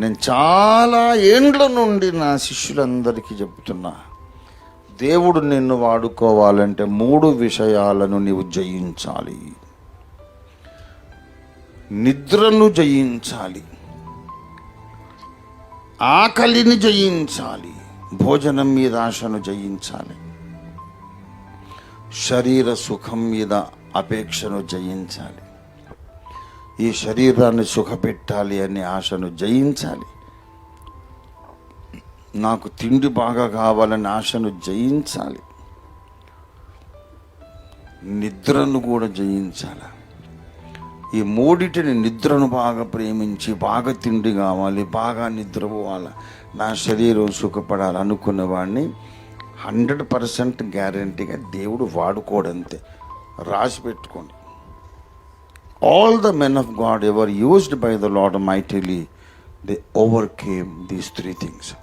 నేను చాలా ఏండ్ల నుండి నా శిష్యులందరికీ చెబుతున్నా దేవుడు నిన్ను వాడుకోవాలంటే మూడు విషయాలను నీవు జయించాలి. నిద్రను జయించాలి. ఆకలిని జయించాలి. భోజనం మీద ఆశను జయించాలి. శరీర సుఖం మీద అపేక్షను జయించాలి. ఈ శరీరాన్ని సుఖపెట్టాలి అనే ఆశను జయించాలి. నాకు తిండి బాగా కావాలనే ఆశను జయించాలి. నిద్రను కూడా జయించాలి. ఈ మూడిటిని నిద్రను బాగా ప్రేమించి బాగా తిండి కావాలి బాగా నిద్రపోవాలి నా శరీరం సుఖపడాలి అనుకున్నవాడిని హండ్రెడ్ పర్సెంట్ గ్యారంటీగా దేవుడు వాడుకోడంతే రాసి పెట్టుకోండి. All the men of God ever used by the Lord mightily, they overcame these three things.